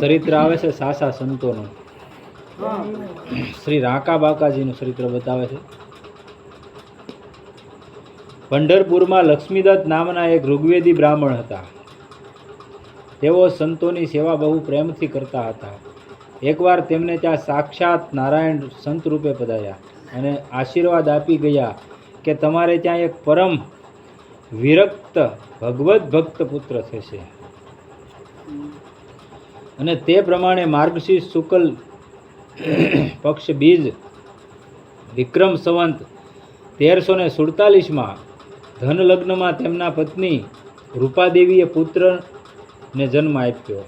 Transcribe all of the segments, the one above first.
ચરિત્ર આવે છે સાસા સંતોનું. શ્રી રાકા બાકાજીનું ચરિત્ર બતાવે છે. પંઢરપુરમાં લક્ષ્મીદત્ત નામના એક ઋગ્વેદી બ્રાહ્મણ હતા. તેઓ સંતોની સેવા બહુ પ્રેમથી કરતા હતા. એકવાર તેમને ત્યાં સાક્ષાત નારાયણ સંત રૂપે પધાર્યા અને આશીર્વાદ આપી ગયા કે તમારે ત્યાં એક પરમ વિરક્ત ભગવત ભક્ત પુત્ર થશે. અને તે પ્રમાણે માર્ગશીર્ષ શુકલ પક્ષ બીજ વિક્રમ સંવંત તેરસો ને સુડતાલીસમાં ધન લગ્નમાં તેમના પત્ની રૂપાદેવીએ પુત્રને જન્મ આપ્યો.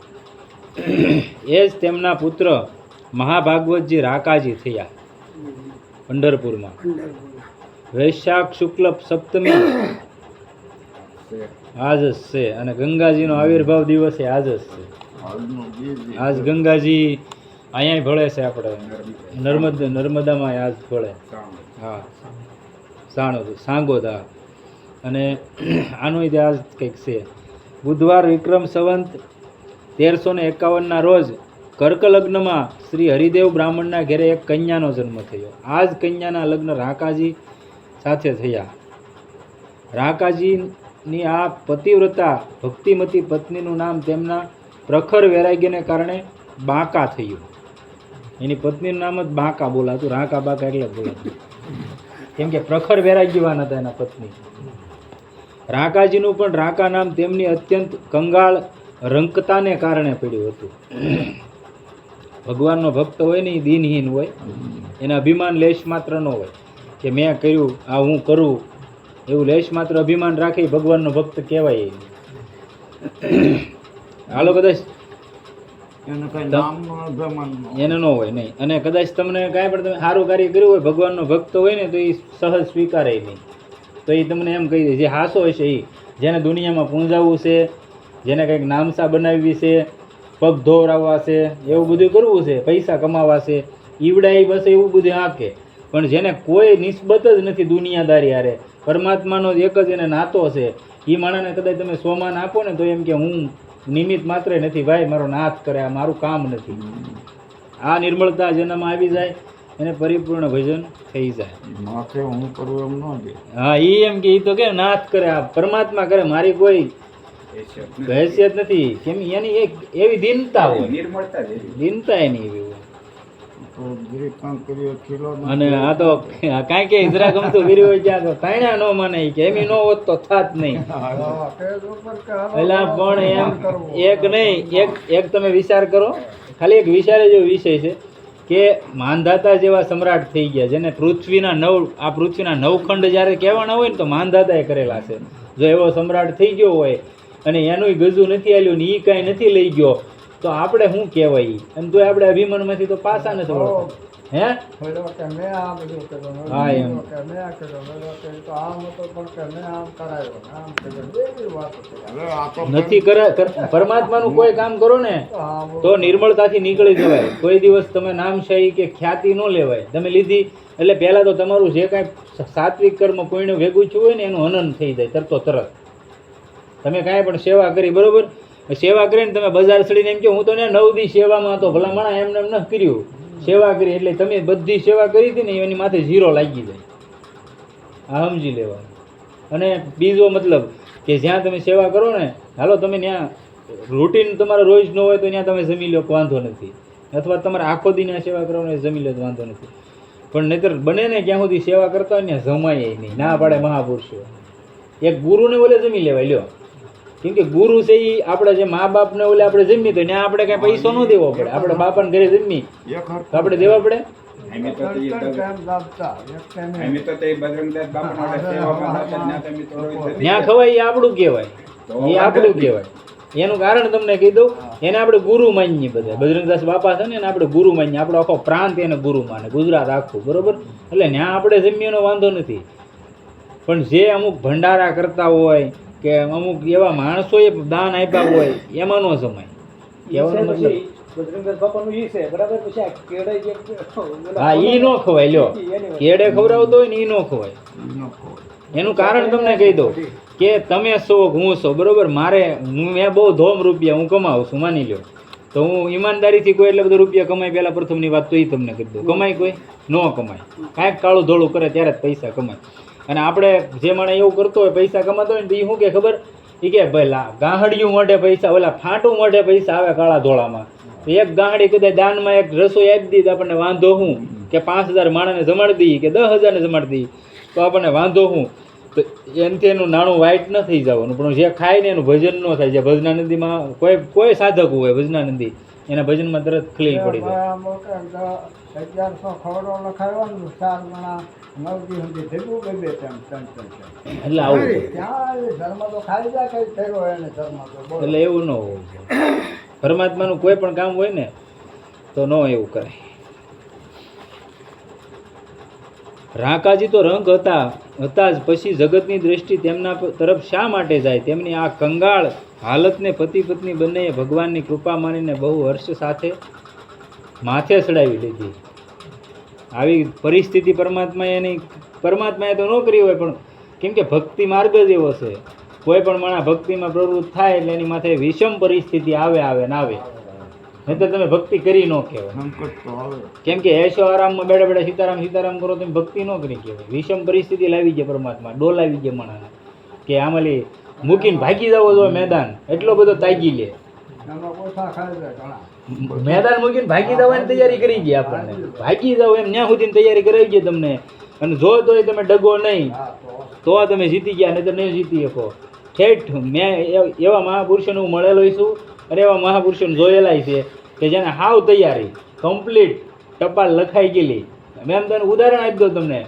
એ જ તેમના પુત્ર મહાભાગવતજી રાકાજી થયા પંઢરપુરમાં. વૈશાખ શુક્લ સપ્તમી આજ જ છે અને ગંગાજીનો આવિર્ભાવ દિવસે આજ જ છે. આજ ગંગાજી અહીંયા ભળે છે આપણે. નર્મદ નર્મદામાં આજ ભળે. હા. સાણોદ સાંગોદા. અને આનો ઇતિહાસ કંઈક છે. બુધવાર વિક્રમ સંવંત તેરસો ને એકાવનના રોજ કર્ક લગ્નમાં શ્રી હરિદેવ બ્રાહ્મણના ઘેરે એક કન્યાનો જન્મ થયો. આ જ કન્યાના લગ્ન રાકાજી સાથે થયા. રાકાજીની આ પતિવ્રતા ભક્તિમતી પત્નીનું નામ તેમના પ્રખર વૈરાગ્યને કારણે બાંકા થયું. એની પત્નીનું નામ જ બાંકા બોલાતું, રાંકા બાંકા એટલે બોલાતું. કેમ કે પ્રખર વૈરાગ્યવાન હતા એના પત્ની. રાંકાજીનું પણ રાંકા નામ તેમની અત્યંત કંગાળ રંકતાને કારણે પડ્યું હતું. ભગવાનનો ભક્ત હોય ને એ દિનહીન હોય, એના અભિમાન લેશ માત્ર ન હોય કે મેં કર્યું, આ હું કરું. એવું લેશ માત્ર અભિમાન રાખી ભગવાનનો ભક્ત કહેવાય. હાલો કદાચ. એને ન એને ન હોય નહીં. અને કદાચ તમને કાંઈ પણ તમે સારું કાર્ય કર્યું હોય ભગવાનનો ભક્ત હોય ને તો એ સહજ સ્વીકારે નહીં. તો એ તમને એમ કહી દે જે હાસો હશે એ જેને દુનિયામાં પૂંજાવવું છે જેને કંઈક નામસા બનાવવી છે પગ ધોવરાવવા છે એવું બધું કરવું છે પૈસા કમાવા છે ઈવડા એ બસ એવું બધું આંકે પણ જેને કોઈ નિસ્બત જ નથી દુનિયાદારી હારે પરમાત્માનો જ એક જ એને નાતો છે. એ માણસને કદાચ તમે સોમાન આપો ને તો એમ કે હું નિમિત્ત માત્ર નથી. ભાઈ મારો નાથ કરે આ મારું કામ નથી. આ નિર્મળતા જેનામાં આવી જાય એને પરિપૂર્ણ ભજન થઈ જાય. માથે હું કરું એમ ન કે. હા એ એમ કે એ તો કે નાથ કરે આ પરમાત્મા કરે મારી કોઈ હેસિયત નથી. કેમ એની એક એવી દિનતા હોય. દીનતા એની એવી હોય તો ગિરિકાંત કર્યો ખીલો ન અને આ તો કાંઈ કે ઇજરા ગમતું વીર્યો હોય ત્યાં તો તાણ્યા નો મને કે એમ ન હોત તો થાત નહીં. પેલા પણ એમ એક નહીં એક એક તમે વિચાર કરો. ખાલી એક વિચારે જેવો વિષય છે કે માનધાતા જેવા સમ્રાટ થઈ ગયા જેને પૃથ્વીના નવ આ પૃથ્વીના નવખંડ જ્યારે કહેવાના હોય ને તો માનધાતાએ કરેલા છે. જો એવો સમ્રાટ થઈ ગયો હોય અને એનુંય ગજુ નથી આવ્યું ને એ કાંઈ નથી લઈ ગયો તો આપણે શું કહેવાય? એમ તો આપણે અભિમાનમાંથી તો પાછા નથી. હે. હા, એમ. નથી કરે કર- પરમાત્માનું કોઈ કામ કરો ને તો નિર્મળતાથી નીકળી જવાય. કોઈ દિવસ તમે નામશાહી કે ખ્યાતિ ન લેવાય. તમે લીધી એટલે પહેલાં તો તમારું જે કાંઈ સાત્વિક કર્મ પુણ્ય ભેગું થયું હોય ને એનું હનન થઈ જાય તરતો તરત તમે કાંઈ પણ સેવા કરી બરોબર? સેવા કરીને તમે બજાર ચડીને એમ કે હું તો ને નવ દી સેવામાં હતો, ભલા માણા એમને એમ ન કર્યું. સેવા કરી, એટલે તમે બધી સેવા કરી હતી ને, એની માથે ઝીરો લાગી જાય. આ સમજી લેવાનું. અને બીજો મતલબ કે જ્યાં તમે સેવા કરો ને, હાલો તમે ત્યાં રૂટીન તમારે રોજ ન હોય તો ત્યાં તમે જમી લો, વાંધો નથી. અથવા તમારે આખો દી સેવા કરવાનો જમી લો, તો વાંધો નથી. પણ નહીતર બને ને ક્યાં સુધી સેવા કરતા હોય ત્યાં જમાય નહીં. ના પાડે મહાપુરુષો. એક ગુરુને બોલે, જમી લેવાય, લ્યો. કેમ કે ગુરુ છે એ આપણે જે મા બાપને ઓલે આપણે જમી તો ત્યાં આપણે કઈ પૈસો ન દેવો પડે. આપણે બાપાને ઘરે જમી તો આપણે દેવા પડે? ત્યાં ખવાય એ આપણું કહેવાય. એ આપણું કહેવાય. એનું કારણ તમને કહી દઉં એને આપણે ગુરુ માનીએ બધા. બજરંગદાસ બાપા છે ને એને આપણે ગુરુ માનીએ. આપણો આખો પ્રાંત એને ગુરુ માને. ગુજરાત આખું બરોબર? એટલે ત્યાં આપણે જમીએનો વાંધો નથી. પણ જે અમુક ભંડારા કરતા હોય કે અમુક એવા માણસોએ દાન આપ્યા હોય એમાં ન જમાય કહેવાનો મતલબ? હા ઈ નો ખવાય. લ્યો. કેડે ખવડાવતો હોય ને ઈ નો ખવાય. એનું કારણ તમને કહી દઉં કે તમે સો કે હું સો બરોબર? મારે હું મેં બહુ ધોમ રૂપિયા હું કમાવું છું માની લ્યો. તો હું ઈમાનદારીથી કોઈ એટલે બધો રૂપિયા કમાય પહેલા પ્રથમની વાત તો એ તમને કહી દઉં. કમાય કોઈ? ન કમાય. કાંઈક કાળું ધોળું કરે ત્યારે જ પૈસા કમાય. અને આપણે જે માણસ એવું કરતો હોય, પૈસા કમાતો હોય ને એ શું કે ખબર? એ કે ભાઈ ગાહડિયું મોઢે પૈસા, ઓલા ફાંટું મોઢે પૈસા આવે કાળા ધોળામાં. એક ગાંહડી કદાચ દાનમાં એક રસોઈ આપી દીધી આપણને વાંધો હું કે પાંચ હજાર માણસને જમાડી દઈએ, કે દસ હજારને જમાડી દઈએ, તો આપણને વાંધો હું તો એનાથી એનું નાણું વાઇટ ન થઈ જવાનું, પણ જે ખાય ને એનું ભજન ન થાય, જે ભજનાનંદીમાં કોઈ કોઈ સાધક હોય, ભજનાનંદી, એના ભજનમાં તરત ખલીલ પડી જાય. અગિયારસો ખવડો લખાયો ચાર ગણા નવથી સુધી ભેગું બે બે ત્રણ ત્રણ ત્રણ. એટલે આવું ત્યાં ધર્મ તો ખાઈ જાય કઈ થયો એને ધર્મ તો એટલે એવું ન હોવું પરમાત્માનું કોઈ પણ કામ હોય ને તો ન એવું કરે. રાકાજી તો રંગ હતા હતા જ પછી જગતની દ્રષ્ટિ તેમના તરફ શા માટે જાય? તેમની આ કંગાળ હાલતને પતિ પત્ની બંનેએ ભગવાનની કૃપા માનીને બહુ હર્ષ સાથે માથે ચડાવી લીધી. આવી પરિસ્થિતિ પરમાત્મા એની પરમાત્માએ તો ન કરી હોય પણ કેમ કે ભક્તિ માર્ગ જ એવો છે. કોઈ પણ માણસ ભક્તિમાં પ્રવૃત્ત થાય એટલે એની માથે વિષમ પરિસ્થિતિ આવે આવે ને આવે. નહીં તો તમે ભક્તિ કરી ન કહેવાય. કેમ કે એશો આરામમાં બેઠા બેઠા સીતારામ સીતારામ કરો તમે ભક્તિ ન કરી કહેવાય. વિષમ પરિસ્થિતિ લાવી જાય પરમાત્મા ડોલાવી જાય માણસને કે આમલી મૂકીને ભાગી જવો જોઈએ મેદાન એટલો બધો તાગી લે. ઓછા ઘણા. મેદાન મૂકીને ભાગી જવાની તૈયારી કરી ગઈ આપણને. ભાગી જાવ એમ ત્યાં સુધીની તૈયારી કરાવી ગઈ તમને. અને જો તોય તમે ડગો નહીં, તો તો તમે જીતી ગયા નહીં તો નહીં જીતી શકો. ઠેઠ મેં એવા મહાપુરુષોને હું મળેલો છું અને એવા મહાપુરુષોને જોયેલાય છે કે જેને હાવ તૈયારી કમ્પ્લીટ ટપાલ લખાઈ ગયેલી. મેં તમને ઉદાહરણ આપી દઉં તમને.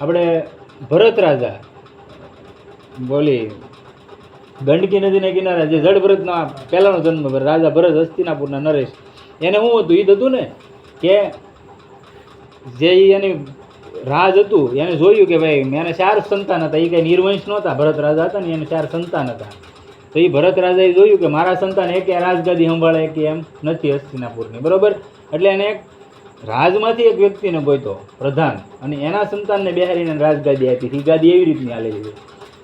આપણે ભરત રાજા. બોલી ગંડકી નદીના કિનારે જે જડ ભરતનો પહેલાનો જન્મ રાજા ભરત હસ્તિનાપુરના નરેશ, એને શું હતું? એ હતું ને કે જે એની રાજ હતું, એને જોયું કે ભાઈ એને ચાર સંતાન હતા. એ કંઈ નિર્વંશ નહોતા, ભરત રાજા હતા ને એને ચાર સંતાન હતા. તો એ ભરત રાજાએ જોયું કે મારા સંતાન એક રાજગાદી સંભાળે કે એમ નથી હસ્તિનાપુરની, બરાબર? એટલે એને એક રાજમાંથી એક વ્યક્તિને ગોઈતો પ્રધાન. અને એના સંતાનને બેહારીને રાજગાદી આપી. હતી. ગાદી એવી રીતની આલેલી છે.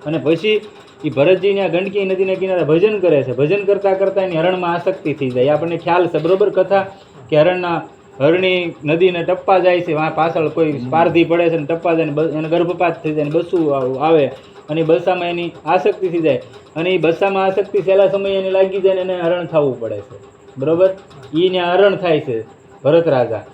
અને પછી એ ભરતજીને આ ગંડકી નદીના કિનારે ભજન કરે છે. ભજન કરતાં કરતાં એની હરણમાં આસક્તિ થઈ જાય. આપણને ખ્યાલ છે, બરોબર કથા? કે હરણના હરણી નદીને ટપ્પા જાય છે પાછળ કોઈ સ્પાર્ધી પડે છે ને ટપ્પા જાય એને ગર્ભપાત થઈ જાય ને બસું આવ- અને બસામાં એની આસક્તિ થઈ જાય. અને એ બસામાં આસક્તિ છેલ્લા સમયે એને લાગી જાય ને એને હરણ થવું પડે છે. બરોબર? એને હરણ થાય છે, ભરત રાજા.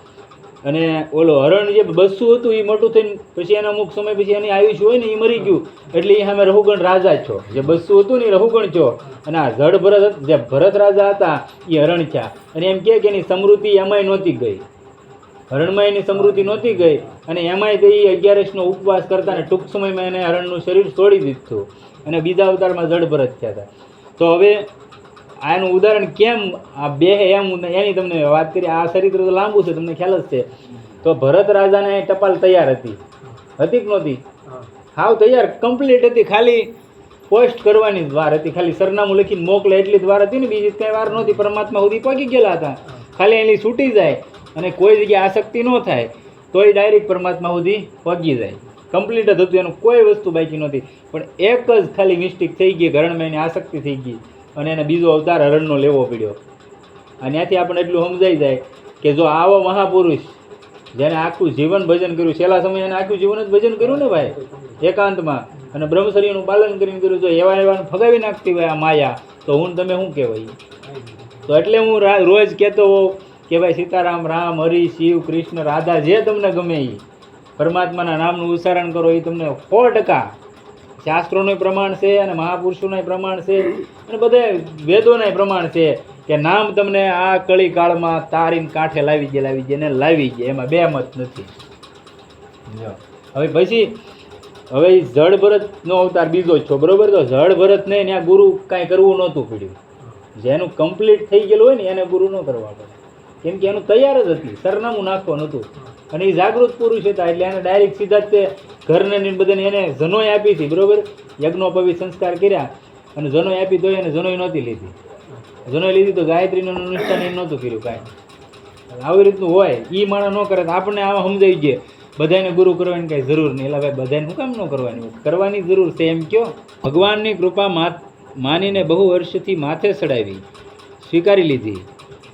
અને ઓલો હરણ જે બસ્સું હતું એ મોટું થઈને પછી એના અમુક સમય પછી એની આયુષ્ય હોય ને એ મરી ગયું. એટલે એ સામે રહુગણ રાજા છો. જે બસું હતું ને એ રહુગણ છો. અને આ જડ ભરત જે ભરત રાજા હતા એ હરણ થયા. અને એમ કહે કે એની સમૃદ્ધિ એમાંય નહોતી ગઈ. હરણમાં એની સમૃદ્ધિ નહોતી ગઈ. અને એમાંય તે અગિયારસનો ઉપવાસ કરતા ને ટૂંક સમયમાં એને હરણનું શરીર છોડી દીધું. અને બીજા અવતારમાં જડ ભરત થયા હતા. તો હવે આનું ઉદાહરણ કેમ આ બે એમ એની તમને વાત કરી આ ચરિત્ર તો લાંબુ છે તમને ખ્યાલ જ છે. તો ભરત રાજાને ટપાલ તૈયાર હતી. હતી કે નહોતી? હાવ તૈયાર કમ્પ્લીટ હતી ખાલી પોસ્ટ કરવાની જ વાર હતી ખાલી સરનામું લખીને મોકલે એટલી જ વાર હતી ને બીજી કંઈ વાર નહોતી પરમાત્મા સુધી પહોંચી ગયેલા હતા. ખાલી એની છૂટી જાય અને કોઈ જગ્યાએ આસક્તિ ન થાય તોય ડાયરેક્ટ પરમાત્મા સુધી પહોંચી જાય. કમ્પ્લીટ જ હતું એનું કોઈ વસ્તુ બાકી નહોતી. પણ એક જ ખાલી મિસ્ટેક થઈ ગઈ ઘરણમાં એની આસક્તિ થઈ ગઈ. અને એને બીજો અવતાર હરણનો લેવો પડ્યો. અને ત્યાંથી આપણને એટલું સમજાઈ જાય કે જો આવો મહાપુરુષ, જેને આખું જીવન ભજન કર્યું, છેલ્લા સમયે એને આખું જીવન જ ભજન કર્યું ને ભાઈ? એકાંતમાં. અને બ્રહ્મચર્યનું પાલન કરીને કર્યું, જો એવા એવા ફગાવી નાખતી હોય આ માયા, તો હું તમે શું કહેવાય? તો એટલે હું રોજ કહેતો હોઉં કે ભાઈ સીતારામ, રામ, હરિ, શિવ, કૃષ્ણ, રાધા, જે તમને ગમે એ પરમાત્માના નામનું ઉચ્ચારણ કરો એ તમને સો ટકા શાસ્ત્રોનું પ્રમાણ છે અને મહાપુરુષોનું પ્રમાણ છે અને બધા વેદોના પ્રમાણ છે કે નામ તમને આ કળી કાળમાં તારીને કાંઠે લાવી ગયા લાવી ગયા ને લાવી ગયા એમાં બે મત નથી. હવે પછી, હવે જળ ભરતનો અવતાર બીજો છો, બરોબર? તો જળ ભરત ને ત્યાં ગુરુ કાંઈ કરવું નહોતું પડ્યું. જેનું કમ્પ્લીટ થઈ ગયેલું હોય ને, એને ગુરુ ન કરવા પડે. કેમ કે એનું તૈયાર જ હતી, સરનામું નાખવાનું નહોતું અને એ જાગૃત પુરુષ હતા, એટલે એને ડાયરેક્ટ સીધા જ તે ઘરને બધાને એને જનોય આપી હતી, બરોબર? યજ્ઞોપવી સંસ્કાર કર્યા અને જનોય આપી તો એને જનોય નહોતી લીધી. જનોય લીધી તો ગાયત્રીનું અનુષ્ઠાન એ નહોતું કર્યું કાંઈ. આવી રીતનું હોય એ માણસ ન કરે તો આપણને આવા સમજાવી છે બધાને ગુરુ કરવાની કાંઈ જરૂર નહીં. એટલે ભાઈ બધાને હું કામ ન કરવાની? કરવાની જરૂર છે એમ કયો? ભગવાનની કૃપા માનીને બહુ વર્ષથી માથે ચડાવી, સ્વીકારી લીધી.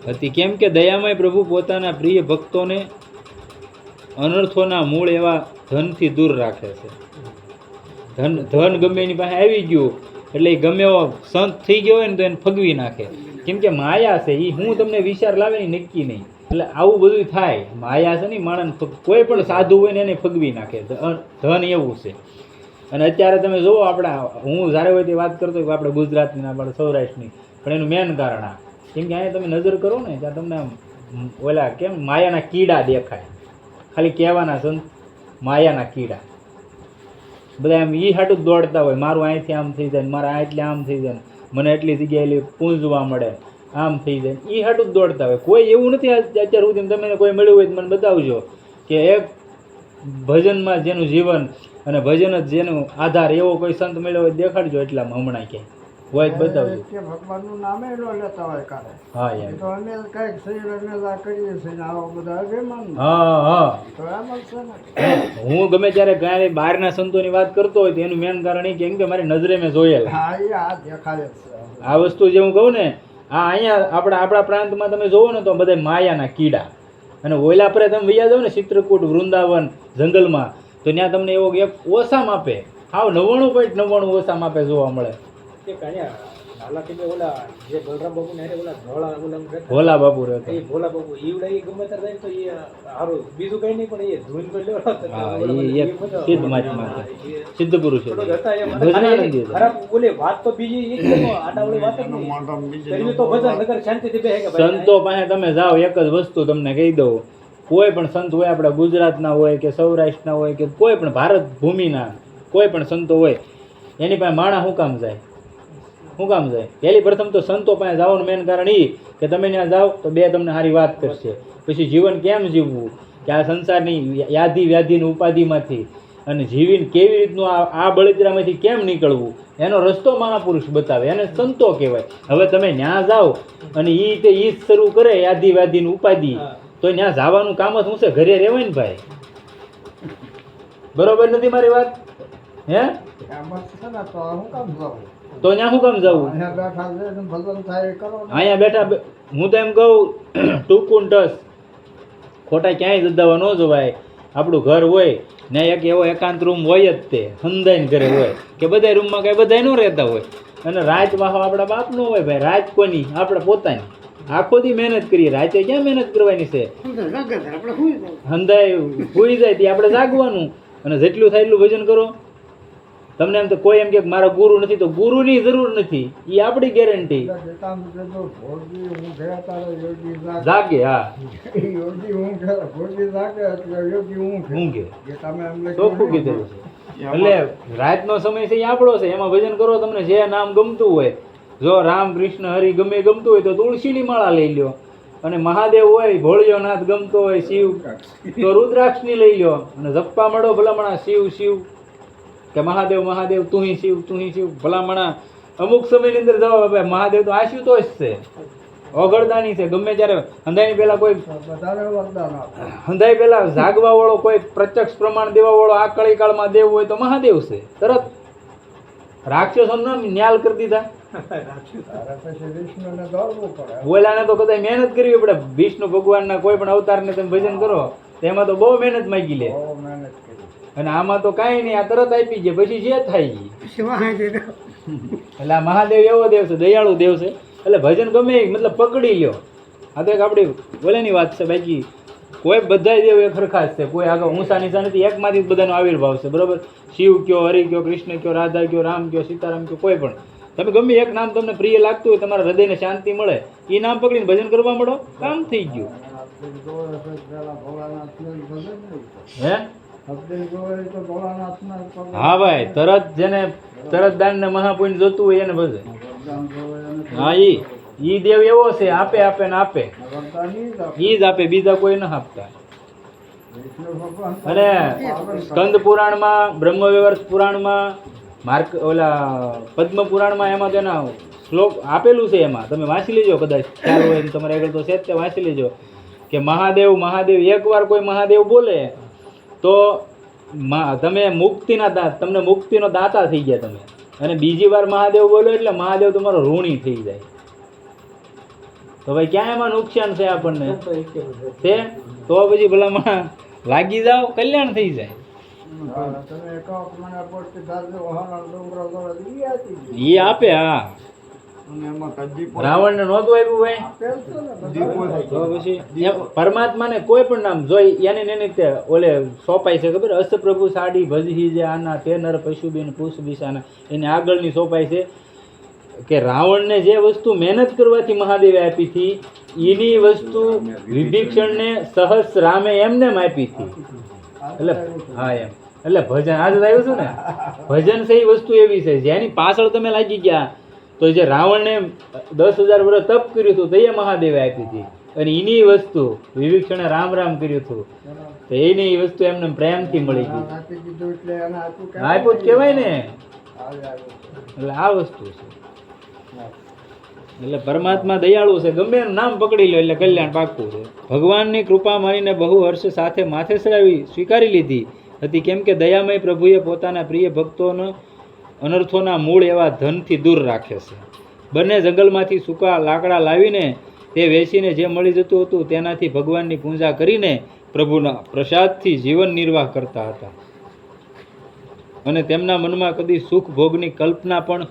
હતી કેમ કે દયામય પ્રભુ પોતાના પ્રિય ભક્તોને અનર્થોના મૂળ એવા ધનથી દૂર રાખે છે. ધન ધન ગમે એની પાસે આવી ગયું, એટલે એ ગમે એવો સંત થઈ ગયો હોય ને તો એને ફગવી નાખે. કેમ કે માયા છે એ હું તમને વિચાર લાવે ને નક્કી નહીં. એટલે આવું બધું થાય. માયા છે ને માણસ કોઈ પણ સાધુ હોય ને એને ફગવી નાખે. ધન એવું છે. અને અત્યારે તમે જુઓ આપણા, હું જ્યારે હોય તે વાત કરતો કે આપણે ગુજરાતની આપણે સૌરાષ્ટ્રની, પણ એનું મેન કારણ આ. કેમ કે અહીંયા તમે નજર કરો ને, ત્યાં તમને ઓલા કેમ, માયાના કીડા દેખાય. ખાલી કહેવાના સંત માયાના કીડા. બધા એમ ઈ હાટું દોડતા હોય, મારું અહીંથી આમ થઈ જાય મારા આ એટલે આમ થઈ જાય મને એટલી જગ્યાએ પૂંજવા મળે, આમ થઈ જાય ઈ હાટું દોડતા હોય. કોઈ એવું નથી અત્યારે અત્યાર સુધી તમે કોઈ મળ્યું હોય તો મને બતાવજો કે એક ભજનમાં જેનું જીવન અને ભજન જ જેનો આધાર એવો કોઈ સંત મળ્યો હોય દેખાડજો એટલામાં હમણાં ક્યાંય. હોય તો બતાવજો કે ભગવાનનું નામે લો લેતા હોય કાલે. હા યાર. તો અમે કંઈક શરીર અમે લા કરીએ છીએ ને આવા બધા અભિમાન હા હા. તો એમ જ છે ને. હું ગમે ત્યારે ક્યારે બહારના સંતોની વાત કરતો હોય તો એનું મેન કારણ એ કેમ કે મારી નજરે મેં જોયેલા. હા એ આ દેખાય છે. આ વસ્તુ જે હું કહું ને આ અહીંયા આપણા આપણા પ્રાંતમાં તમે જોવો ને તો બધા માયાના કીડા. અને ઓયલા પરે તમે વૈયા જાઓ ને ચિત્રકૂટ વૃંદાવન જંગલમાં તો ત્યાં તમને એવો એક ઓછા માપે હાવ નવ્વાણું પોઈન્ટ નવ્વાણું ઓછા માપે જોવા મળે. કે કાંઈ નાલા કે ઓલા જે બલરામ બાપુ ને ઓલા ધોળા ઓલા ભોલા બાપુ રહે એ ભોલા બાપુ ઈવડા એ ગમે ત્યારે જાય તો એ હારું બીજું કઈ નહીં પણ એ ધૂન પર બધા બધા સિદ્ધ મહાત્મા સિદ્ધ પુરુષ. ખરાબ બોલે વાત તો બીજી એક આડાવળી વાત જ નહીં. તો ભજન નગર શાંતિથી બેહે કે સંતો પાસે તમે જાઓ એક જ વસ્તુ તમને કહી દઉં. કોઈ પણ સંત હોય આપણા ગુજરાતના હોય કે સૌરાષ્ટ્રના હોય કે કોઈ પણ ભારત ભૂમિના કોઈ પણ સંતો હોય એની પાસે માણા શું કામ જાય? શું કામ થાય પહેલી પ્રથમ તો સંતો પાસે જવાનું મેન કારણ એ કે તમે ત્યાં જાઓ તો બે તમને સારી વાત કરશે. પછી જીવન કેમ જીવવું? કે આ સંસારની યાદી વ્યાધિની ઉપાધિમાંથી અને જીવીને કેવી રીતનું આ આ બળતરામાંથી કેમ નીકળવું? એનો રસ્તો મહાપુરુષ બતાવે. એને સંતો કહેવાય. હવે તમે ત્યાં જાઓ અને એ તે ઈ જ શરૂ કરે યાદી વ્યાધિની ઉપાધિ. તો ત્યાં જવાનું કામ જ શું છે? ઘરે રહેવાય ને ભાઈ. બરોબર નથી મારી વાત? હે? તો ત્યાં શું કામ જવું? અહીંયા બેઠા હું તો એમ કહું ટૂંકું ટસ. ખોટા ક્યાંય દદાવા ન જવાય. આપણું ઘર હોય ને એક એવો એકાંત રૂમ હોય જ તે હંદાઈને ઘરે હોય. કે બધા રૂમમાં કાંઈ બધા ન રહેતા હોય. અને રાજ વાહો આપણા બાપનો હોય ભાઈ રાજ કોની? આપણે પોતાની. આખો દી મહેનત કરીએ રાતે ક્યાં મહેનત કરવાની છે? હંધાય હોઈ જાય તે આપણે જાગવાનું. અને જેટલું થાય એટલું ભજન કરો. તમને એમ તો કોઈ એમ કે મારા ગુરુ નથી તો ગુરુની જરૂર નથી. એ આપણી ગેરંટી જાગે. હા. ચોખ્ખું. છે. એટલે રાતનો સમય છે એ આપણો છે એમાં ભજન કરો તમને જે નામ ગમતું હોય. જો રામ કૃષ્ણ હરિ ગમે ગમતું હોય તો તુલસીની માળા લઈ લ્યો. અને મહાદેવ હોય ભોળિયો નાથ ગમતો હોય શિવ તો રુદ્રાક્ષની લઈ લ્યો. અને જપ્પા મળો ભલામણા શિવ શિવ. કે મહાદેવ મહાદેવ તું હિ શિવ તું હિ શિવ ભલામણા. અમુક સમયની અંદર જવાબ આપે મહાદેવ તો જ છે. ઓગળદાની છે. ગમે ત્યારે હંધાઈ પહેલા કોઈ તો. હંધાઈ પેલા જાગવા વાળો કોઈ પ્રત્યક્ષ પ્રમાણ દેવા વાળો આ કળી કાળમાં દેવ હોય તો મહાદેવ છે. તરત. રાક્ષસો ન્યાલ કરી દીધા. બોલાને તો કદાચ મહેનત કરવી પડે. વિષ્ણુ ભગવાનના કોઈ પણ અવતારને તમે ભજન કરો તેમાં તો બહુ મહેનત માંગી લે. અને આમાં તો કાંઈ નહીં આ તરત આપી જાય પછી જે થાય છે એટલે આ મહાદેવ એવો દેવ છે દયાળુ દેવ છે. એટલે ભજન ગમે મતલબ પકડી લ્યો. આ તો એક આપણી બોલેની વાત છે બાકી કોઈ બધા દેવ એ ખરખા છે. કોઈ આગળ ઊંચા નીચા નથી એકમાંથી જ બધાનો આવિર્ભાવ છે બરોબર? શિવ કયો હરિ કયો કૃષ્ણ કયો રાધા કયો રામ કયો સીતારામ કયો કોઈ પણ. તમે ગમે એક નામ તમને પ્રિય લાગતું હોય તમારા હૃદયને શાંતિ મળે એ નામ પકડીને ભજન કરવા મળો કામ થઈ ગયું. છે. હે? હા ભાઈ, તરત જેને તરત દાન ને મહાપુણ્ય જોતું હોય એને એને હા, ઈ. ઈ દેવ એવો છે, આપે આપે ને આપે. ઈ જ આપે. બીજા કોઈ ન આપતા. અને સ્કંદ પુરાણમાં, બ્રહ્મવિવર્ત પુરાણમાં, માર્ક, ઓલા પદ્મ પુરાણમાં એમાં તેના શ્લોક આપેલું છે એમાં. તમે વાંચી લેજો કદાચ ખ્યાલ હોય તમારે આગળ તો છે તે, વાંચી લેજો. કે મહાદેવ મહાદેવ, એકવાર કોઈ મહાદેવ બોલે તો તમે મુક્તિના તમને મુક્તિનો દાતા થઈ ગયા તમે. અને બીજી વાર મહાદેવ બોલો એટલે મહાદેવ તમારો ઋણી થઈ જાય. તો ભાઈ ક્યાં એમાં નુકસાન છે આપણને? તો? તો પછી ભલામાં લાગી જાઓ કલ્યાણ થઈ જાય. એ આપે હા. અને ને નહોતું આપ્યું ભાઈ? છે ને કોઈ પણ નામ જોઈ એને ને એને તે ઓલે સોંપાય છે ખબર? અસ્ત પ્રભુ સાડી ભજી જે આના તે નર પશુબીન પુષ બિસાના એની આગળની સોંપાય છે કે રાવણને જે વસ્તુ મહેનત કરવાથી મહાદેવે આપી હતી એની વસ્તુ વિભીક્ષણને સહસ રામે એમને એમ આપી હતી. એટલે હા એમ. એટલે ભજન આજે તો આવ્યું છે ને? ભજન છે એ વસ્તુ એવી છે જેની પાછળ તમે લાગી ગયા તો જે રાવણને દસ હજાર વર્ષ તપ કર્યું હતું, તો મહાદેવે આપી હતી. અને એની વસ્તુ, વિભીક્ષણે રામ રામ કર્યું હતું. તો એની વસ્તુ એમને પ્રેમથી મળી ગઈ. આપ્યું જ કહેવાય ને. એટલે આ વસ્તુ છે. એટલે પરમાત્મા દયાળુ છે. ગમે એનું નામ પકડી લો, એટલે કલ્યાણ પાકું છે. ભગવાનની કૃપા માનીને બહુ હર્ષ સાથે માથે ચડાવી સ્વીકારી લીધી હતી કેમ કે દયામય પ્રભુએ પોતાના પ્રિય ભક્તોનો અનર્થોના મૂળ એવા ધનથી દૂર રાખે છે. બંને જંગલમાંથી સૂકા લાકડા લાવીને તે વેચીને જે મળી જતું હતું તેનાથી ભગવાનની પૂજા કરીને પ્રભુના પ્રસાદથી જીવન નિર્વાહ કરતા હતા. અને તેમના મનમાં કદી સુખ ભોગની કલ્પના પણ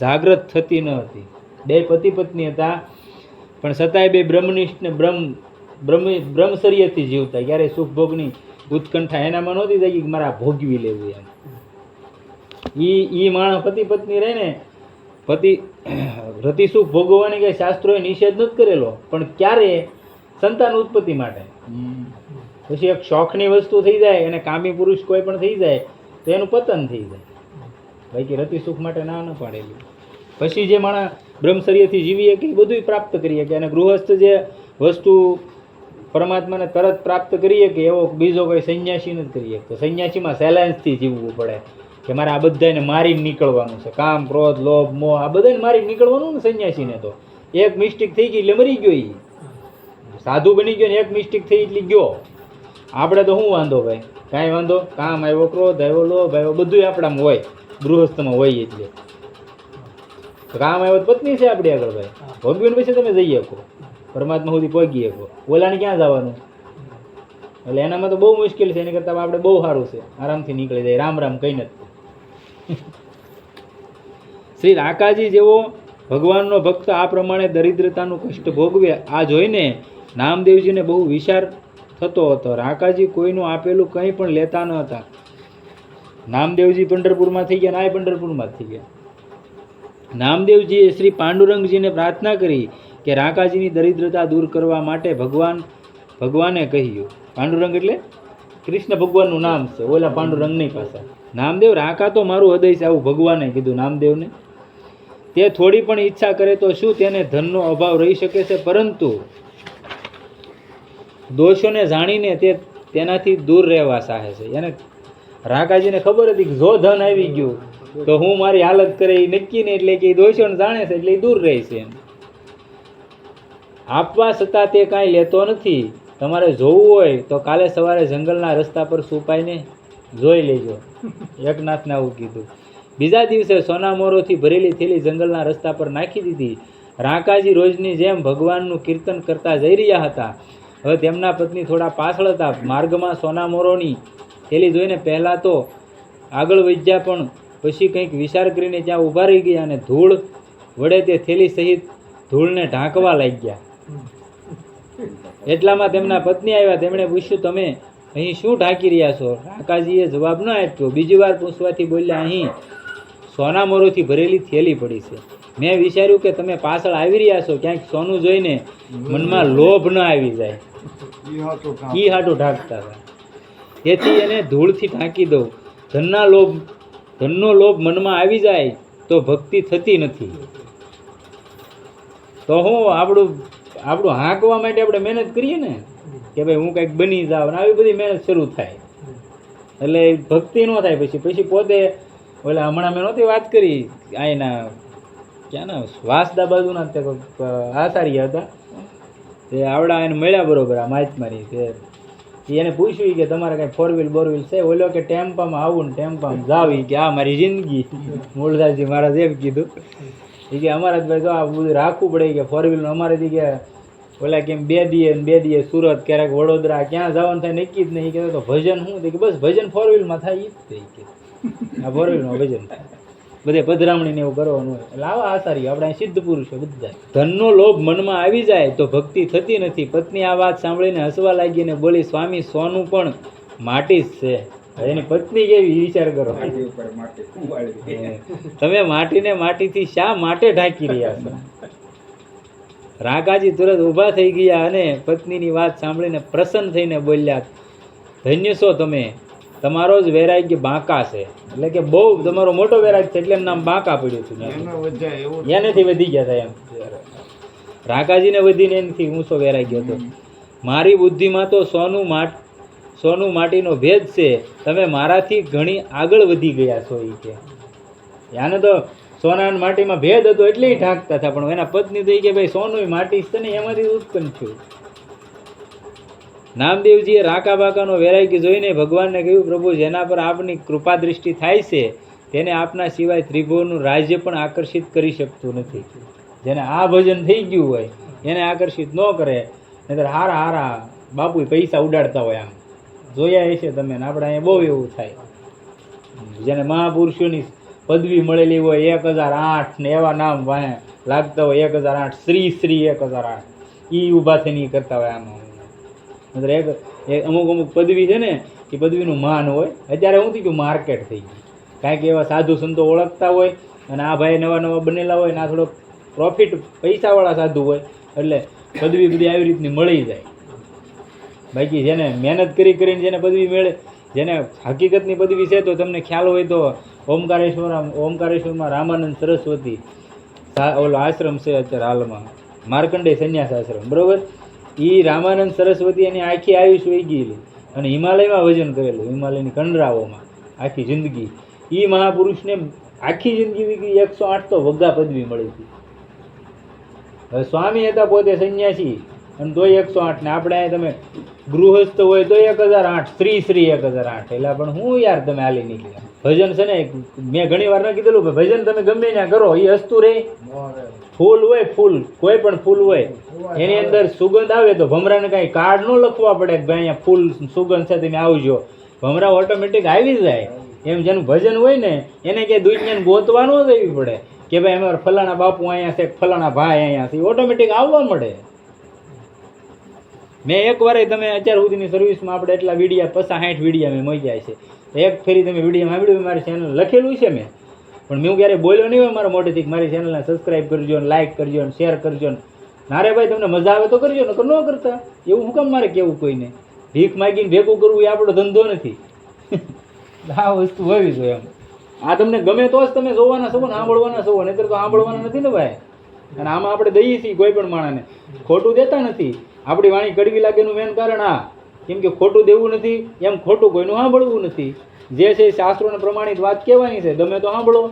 જાગ્રત થતી ન હતી. બે પતિ પત્ની હતા, પણ છતાંય બે બ્રહ્મનિષ્ઠ ને બ્રહ્મ બ્રહ્મ, બ્રહ્મચર્યથી જીવતા. ક્યારેય સુખ ભોગની ઉત્કંઠા એનામાં નહોતી થઈ કે મારા ભોગવી લેવું એમ. ઈ ઈ માણસ પતિ પત્ની રહે ને પતિ, રતિ સુખ ભોગવવાની કઈ શાસ્ત્રોએ નિષેધ નથી કરેલો, પણ ક્યારે? સંતાન ઉત્પત્તિ માટે. પછી એક શોખની વસ્તુ થઈ જાય અને કામી પુરુષ કોઈ પણ થઈ જાય, તો એનું પતન થઈ જાય. બાકી રતિ સુખ માટે ના ન પાડેલી. પછી જે માણસ બ્રહ્મચર્યથી જીવીએ કે બધું પ્રાપ્ત કરીએ કે અને ગૃહસ્થ જે વસ્તુ પરમાત્માને તરત પ્રાપ્ત કરીએ કે એવો બીજો કોઈ સંન્યાસી નથી કરીએ તો સંન્યાસીમાં સેલેન્સથી જીવવું પડે. કે મારે આ બધાને મારીને નીકળવાનું છે. કામ, ક્રોધ, લોભ, મોહ, આ બધાને મારીને નીકળવાનું ને સંન્યાસીને તો. એક મિસ્ટેક થઈ ગઈ એટલે મરી ગયો એ સાધુ બની ગયો ને એક મિસ્ટેક થઈ એટલે ગયો. આપણે તો શું વાંધો ભાઈ? કાંઈ વાંધો? કામ આવ્યો, ક્રોધ આવ્યો, લોભ આવ્યો બધું આપણામાં હોય. ગૃહસ્થમાં હોય એટલે. કામ આવ્યો પત્ની છે આપણી આગળ ભાઈ. ભોગવીને પછી તમે જઈ શકો. પરમાત્મા સુધી પહોંચી શકો. ઓલાને ક્યાં જવાનું? એટલે એનામાં તો બહુ મુશ્કેલ છે. એની કરતાં આપણે બહુ સારું છે. આરામથી નીકળી જાય. રામ રામ કહીને નથી. શ્રી રાકાજી જેવો ભગવાનનો ભક્ત આ પ્રમાણે દરિદ્રતાનું કષ્ટ ભોગવે, આ જોઈને નામદેવજીને બહુ વિચાર થતો હતો. રાકાજી કોઈનું આપેલું કંઈ પણ લેતા ન હતા. નામદેવજી પંઢરપુરમાં થઈ ગયા નાય પંઢરપુરમાં થઈ ગયા. નામદેવજીએ શ્રી પાંડુરંગજીને પ્રાર્થના કરી કે રાકાજીની દરિદ્રતા દૂર કરવા માટે ભગવાન, ભગવાને કહ્યું. પાંડુરંગ એટલે? કૃષ્ણ ભગવાનનું નામ છે, ઓલા પાંડુરંગની પાસે નામદેવ રાકા તો મારું હૃદય છે, આવું ભગવાને કીધું નામદેવને. તે થોડી પણ ઈચ્છા કરે તો શું તેને ધનનો અભાવ રહી શકે છે? પરંતુ દોષોને જાણીને તે તેનાથી દૂર રહેવા ચાહે છે. એને રાકાજીને ખબર હતી કે જો ધન આવી ગયું, તો હું મારી હાલત કરે એ નક્કી ને એટલે કે એ દોષોને જાણે છે, એટલે એ દૂર રહે છે એમ. આપવા છતાં તે કાંઈ લેતો નથી. તમારે જોવું હોય તો કાલે સવારે જંગલના રસ્તા પર સુપાઈને જોઈ લેજો. એકનાથને આવું કીધું. બીજા દિવસે સોનામોરોથી ભરેલી થેલી જંગલના રસ્તા પર નાખી દીધી. રાકાજી રોજની જેમ ભગવાનનું કીર્તન કરતા જઈ રહ્યા હતા. હવે તેમના પત્ની થોડા પાછળ હતા. માર્ગમાં સોનામોરોની થેલી જોઈને પહેલાં તો આગળ વધ્યા પણ પછી કંઈક વિચાર કરીને ત્યાં ઊભા રહી ગયા અને ધૂળ વડે તે થેલી સહિત ધૂળને ઢાંકવા લાગ્યા. એટલામાં તેમના પત્ની આવ્યા. તેમણે પૂછ્યું, તમે અહીં શું ઢાંકી રહ્યા છો? રાકાજીએ જવાબ ન આપ્યો. બીજી વાર પૂછવાથી બોલ્યા, અહીં સોના મોરોથી ભરેલી થેલી પડી છે. મેં વિચાર્યું કે તમે પાછળ આવી રહ્યા છો. ક્યાંક સોનું જોઈને મનમાં લોભ ન આવી જાય. ઈ હાટું ઢાંકતા હતા. તેથી એને ધૂળથી ઢાંકી દઉં. ધનના લોભ, ધનનો લોભ મનમાં આવી જાય તો ભક્તિ થતી નથી. તો હું આપણું આપણું હાંકવા માટે આપણે મહેનત કરીએ ને, કે ભાઈ હું કંઈક બની જાઉં ને આવી બધી મહેનત શરૂ થાય. એટલે ભક્તિ ન થાય પછી. પછી પોતે, ઓલા હમણાં મેં નહોતી વાત કરી અહીંના ક્યાંના, વાસદા બાજુના તે આચાર્ય હતા. તે આવડા એને મળ્યા બરોબર આ મારી તે એને પૂછ્યું કે તમારે કાંઈ ફોર વ્હીલ બોર વ્હીલ છે? ઓલો કે ટેમ્પામાં આવું ને ટેમ્પામાં જાવ કે આ મારી જિંદગી. મૂળદાસજી મહારાજ એમ કીધું. એ કે અમારા જ ભાઈ તો આ બધું રાખવું પડે કે ફોર વ્હીલર અમારેથી કે ઓલા કેમ બે દીએ બે દીએ સુરત, ક્યારેક વડોદરા, ક્યાં જવાનું થાય નક્કી જ નહીં. કે તો ભજન શું કે બસ ભજન ફોર વ્હીલમાં થાય ઈ જ કે. આ ફોર વ્હીલમાં ભજન થાય. બધે પધરામણી ને એવું કરવાનું હોય. એટલે આવા આસારી આપણે અહીં સિદ્ધ પુરુષો બધા. ધનનો લોભ મનમાં આવી જાય તો ભક્તિ થતી નથી. પત્ની આ વાત સાંભળીને હસવા લાગી અને બોલી, સ્વામી, સોનું પણ માટી જ છે. એની પત્ની જેવી વિચાર કરો. તમે માટીને માટીથી શા માટે ઢાંકી રહ્યા છો? રાકાજી તુરંત ઊભા થઈ ગયા અને પત્નીની વાત સાંભળીને પ્રસન્ન થઈને બોલ્યા ધન્ય છો તમે. તમારો જ વૈરાગ્ય બાંકા છે. એટલે કે બહુ તમારો મોટો વૈરાગ્ય છે એટલે એમ નામ બાંકા પડ્યું છે એનાથી વધી ગયા હતા એમ. રાકાજીને વધીને એનાથી ઊંચો વૈરાગ્ય હતો. મારી બુદ્ધિમાં તો સોનું માટ સોનું માટીનો ભેદ છે. તમે મારાથી ઘણી આગળ વધી ગયા છો એ કે. યાને તો સોના માટીમાં ભેદ હતો એટલે ઢાંકતા હતા, પણ એના પત્ની તો ઈ કે ભાઈ સોનું માટી છે ને એમાંથી ઉત્પન્ન થયું. નામદેવજીએ રાકા બાકાનો વૈરાગ્ય જોઈને ભગવાનને કહ્યું, પ્રભુ, જેના પર આપની કૃપા દૃષ્ટિ થાય છે, તેને આપના સિવાય ત્રિભુવનનું રાજ્ય પણ આકર્ષિત કરી શકતું નથી. જેને આ ભજન થઈ ગયું હોય, એને આકર્ષિત ન કરે, નહીતર હારા હારા બાપુ પૈસા ઉડાડતા હોય આમ. જોયા હશે તમે ને આપણે અહીંયા બહુ એવું થાય. જેને મહાપુરુષોની પદવી મળેલી હોય એક હજાર આઠ ને એવા નામ વાહે, લાગતા હોય એક હજાર આઠ, શ્રી શ્રી એક હજાર આઠ. એ ઊભા થઈને કરતા હોય આમાં. મતલબ એક અમુક અમુક પદવી છે ને, એ પદવીનું માન હોય. અત્યારે હું થઈ ગયું માર્કેટ થઈ ગયું. કાંઈક એવા સાધુ સંતો ઓળખતા હોય અને આ ભાઈ નવા નવા બનેલા હોય ને આ થોડોક પ્રોફિટ પૈસાવાળા સાધુ હોય, એટલે પદવી બધી આવી રીતની મળી જાય. બાકી જેને મહેનત કરી કરીને જેને પદવી મળે, જેને હકીકતની પદવી છે તો તમને ખ્યાલ હોય તો ઓમકારેશ્વર ઓમકારેશ્વરમાં રામાનંદ સરસ્વતી ઓલો આશ્રમ છે અત્યારે હાલમાં માર્કંડે સંન્યાસ આશ્રમ, બરાબર? એ રામાનંદ સરસ્વતી એની આખી આયુષ વહી ગયેલી અને હિમાલયમાં વજન કરેલું, હિમાલયની કંડરાઓમાં, આખી જિંદગી. એ મહાપુરુષને આખી જિંદગી વીતી, એકસો આઠ તો વગા પદવી મળી હતી. હવે સ્વામી હતા પોતે સંન્યાસી અને તોય એકસો આઠ ને આપણે તમે ગૃહસ્થ હોય તો એક હજાર આઠ શ્રી શ્રી એક હજાર આઠ. એટલે પણ હું યાર તમે હાલી નીકળ્યા. ભજન છે ને મેં ઘણી વાર ન કીધેલું કે ભજન તમે ગમે ત્યાં કરો એ હસતું રહે ફૂલ હોય, ફૂલ. કોઈ પણ ફૂલ હોય. એની અંદર સુગંધ આવે તો ભમરાને કાંઈ કાર્ડ ન લખવા પડે કે ભાઈ અહીંયા ફૂલ સુગંધ છે, તમે આવજો. ભમરા ઓટોમેટિક આવી જાય. એમ જેનું ભજન હોય ને, એને કે દુનિયાને ગોતવા ન એવી પડે. કે ભાઈ અમારા ફલાણા બાપુ અહીંયા છે ફલાણા ભાઈ અહીંયા છે ઓટોમેટિક આવવા મળે. મેં એક વાર તમે અત્યાર સુધીની સર્વિસમાં આપણે એટલા વિડીયા પચાસ સાઠ વિડીયા મેં મૂક્યા છે. એક ફેરી તમે વીડિયો સાંભળ્યું મારી ચેનલ લખેલું છે મેં. પણ મેં ક્યારે બોલ્યો નહીં હોય મારા મોટેથી મારી ચેનલને સબસ્ક્રાઇબ કરજો ને લાઇક કરજો ને શેર કરજો ને. નારે ભાઈ તમને મજા આવે તો કરજો ને ન કરતા. એવું શું કામ મારે કેવું કોઈને? ભીખ માગીને ભેગું કરવું એ આપણો ધંધો નથી. આ વસ્તુ હોવી જોઈએ એમ. આ તમને ગમે તો જ તમે જોવાના છો ને સાંભળવાના છો નહીતર તો સાંભળવાના નથી ને ભાઈ. અને આમાં આપણે દઈએ છીએ કોઈ પણ માણસને. ખોટું દેતા નથી. આપણી વાણી કડવી લાગેનું મેન કારણ આ. કેમ કે ખોટું દેવું નથી, એમ ખોટું કોઈનું સાંભળવું નથી. જે છે એ શાસ્ત્રોને પ્રમાણિત વાત કહેવાની છે, ગમે તો સાંભળો.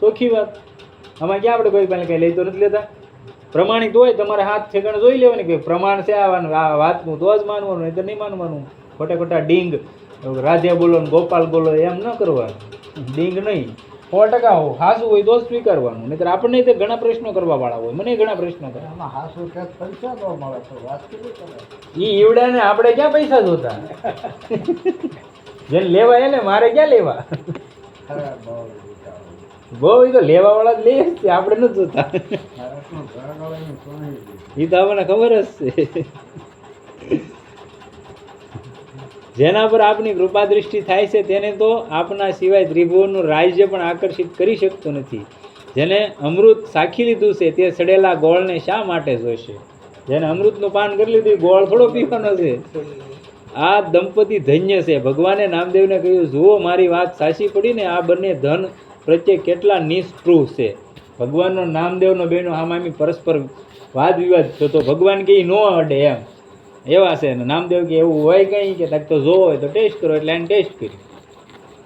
સોખી વાત. આમાં ક્યાં આપણે કોઈ પાસે કંઈ લઈ તો નથી લેતા? પ્રમાણિત હોય તમારે હાથ ઠેકાણે જોઈ લેવાની કે પ્રમાણ છે આવવાનું આ વાતનું, તો જ માનવાનું નહીં તો નહીં માનવાનું. ખોટા ખોટા ડીંગ રાજા બોલો ગોપાલ બોલો, એમ ન કરવાનું. ડીંગ નહીં. સો ટકા હો હાસું હોય તો જ સ્વીકારવાનું નહીં આપણને તે ઘણા પ્રશ્નો કરવા વાળા હોય મને ઘણા પ્રશ્નો કરે. એ તો ઈવડાને આપણે ક્યાં પૈસા જોતા? જેને લેવા એને મારે ક્યાં લેવા? બહુ એ તો લેવા વાળા જ લે છે આપણે નથી જોતા. એ તો આપણને ખબર જ છે. જેના પર આપની કૃપા દૃષ્ટિ થાય છે તેને તો આપના સિવાય ત્રિભુવનનું રાજ્ય પણ આકર્ષિત કરી શકતું નથી. જેને અમૃત સાખી લીધું છે તે સડેલા ગોળને શા માટે જોશે? જેને અમૃતનું પાન કરી લીધું ગોળ થોડો પીવાનો છે. આ દંપતી ધન્ય છે. ભગવાને નામદેવને કહ્યું, જુઓ, મારી વાત સાચી પડી ને આ બંને ધન પ્રત્યે કેટલા નિષ્પૃહ છે. ભગવાનનો નામદેવનો બેનો આમાં પરસ્પર વાદ વિવાદ થતો ભગવાન કે નો અડે એમ. એવા છે નામદેવ કે એવું હોય કંઈ કે તક તો જોવો હોય તો ટેસ્ટ કરો એટલે એને ટેસ્ટ કર્યું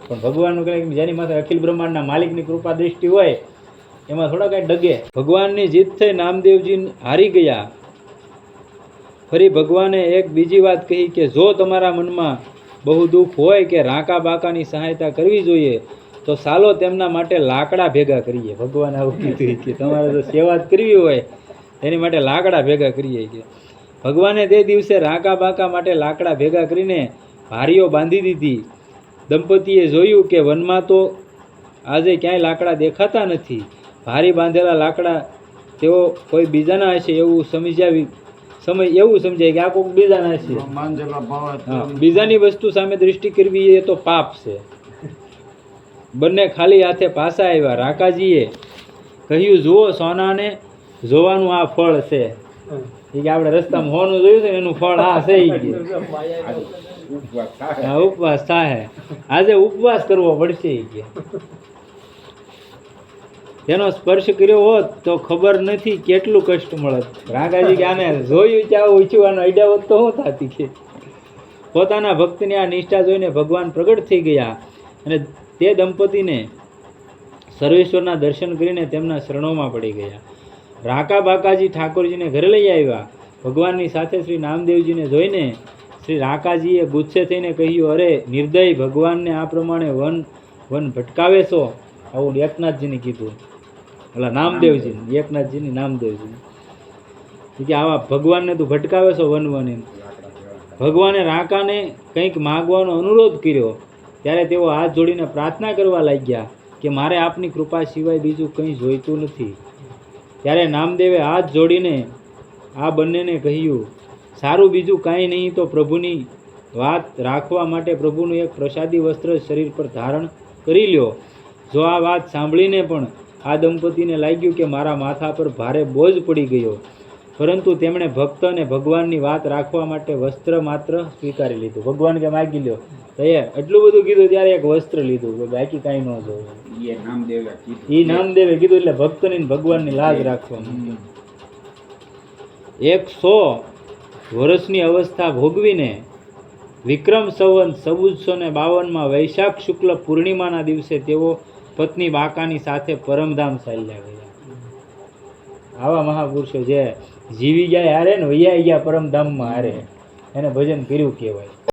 પણ ભગવાનનું કહે કે જેની માથે અખિલ બ્રહ્માંડના માલિકની કૃપા દ્રષ્ટિ હોય, એમાં થોડા કાંઈ ડગે. ભગવાનની જીત થઈ નામદેવજી હારી ગયા. ફરી ભગવાને એક બીજી વાત કહી કે જો તમારા મનમાં બહુ દુઃખ હોય કે રાંકા બાકાની સહાયતા કરવી જોઈએ, તો સાલો તેમના માટે લાકડા ભેગા કરીએ. ભગવાન આવું કીધું કે તમારે જો સેવા જ કરવી હોય, એની માટે લાકડા ભેગા કરીએ કે ભગવાને તે દિવસે રાકા બાકા માટે લાકડા ભેગા કરીને ભારીઓ બાંધી દીધી. દંપતીએ જોયું કે વનમાં તો આજે ક્યાંય લાકડા દેખાતા નથી. ભારી બાંધેલા લાકડા તેઓ કોઈ બીજાના હશે એવું સમજાવી સમય એવું સમજાય કે આ કોઈક બીજાના હશે. બીજાની વસ્તુ સામે દૃષ્ટિ કરવી એ તો પાપ છે. બંને ખાલી હાથે પાછા આવ્યા. રાકાજીએ કહ્યું જુઓ સોનાને જોવાનું આ ફળ છે. કે આપણે રસ્તામાં હોનું જોયું ને એનું ફળ આ છે. હા ઉપવાસ થાય આજે ઉપવાસ કરવો પડશે કે. તેનો સ્પર્શ કર્યો હોત તો ખબર નથી કેટલું કષ્ટ મળત. રાગાજી કે આને જોયું ત્યાં ઉછવાનો આઈડિયા હોત તો શું થતી કે. પોતાના ભક્તની આ નિષ્ઠા જોઈને ભગવાન પ્રગટ થઈ ગયા અને તે દંપતીને સર્વેશ્વરના દર્શન કરીને તેમના શરણોમાં પડી ગયા. રાકા બાકાજી ઠાકોરજીને ઘરે લઈ આવ્યા. ભગવાનની સાથે શ્રી નામદેવજીને જોઈને શ્રી રાકાજીએ ગુસ્સે થઈને કહ્યું અરે નિર્દય ભગવાનને આ પ્રમાણે વન વન ભટકાવે છો? આવું એકનાથજીને કીધું. ઓલા નામદેવજી એકનાથજીની નામદેવજી. કે આવા ભગવાનને તું ભટકાવે છો વન વન એમ. ભગવાને રાકાને કંઈક માગવાનો અનુરોધ કર્યો. ત્યારે તેઓ હાથ જોડીને પ્રાર્થના કરવા લાગ્યા કે મારે આપની કૃપા સિવાય બીજું કંઈ જોઈતું નથી. ત્યારે નામદેવે હાથ જોડીને આ બંનેને કહ્યું, સારું બીજું કાંઈ નહીં તો પ્રભુની વાત રાખવા માટે પ્રભુનું એક પ્રસાદી વસ્ત્ર શરીર પર ધારણ કરી લ્યો. જો આ વાત સાંભળીને પણ આ દંપતીને લાગ્યું કે મારા માથા પર ભારે બોજ પડી ગયો, પરંતુ તેમણે ભક્ત અને ભગવાનની વાત રાખવા માટે વસ્ત્ર માત્ર સ્વીકારી લીધું. ભગવાન કે માગી લ્યો તો એટલું બધું કીધું ત્યારે એક વસ્ત્ર લીધું બાકી કાંઈ ન ઈ એ નામદેવે. એ નામદેવે કીધું એટલે ભક્તની ભગવાનની લાજ રાખવાની. એકસો વર્ષની અવસ્થા ભોગવીને વિક્રમ સંવંત ચૌદસો ને બાવનમાં વૈશાખ શુક્લ પૂર્ણિમાના દિવસે તેઓ પત્ની બાકાની સાથે પરમધામ ચાલ્યા ગયા. આવા મહાપુરુષો જે જીવી ગયા હારે ને વૈયા ગયા પરમધામમાં હારે એને ભજન કર્યું કહેવાય.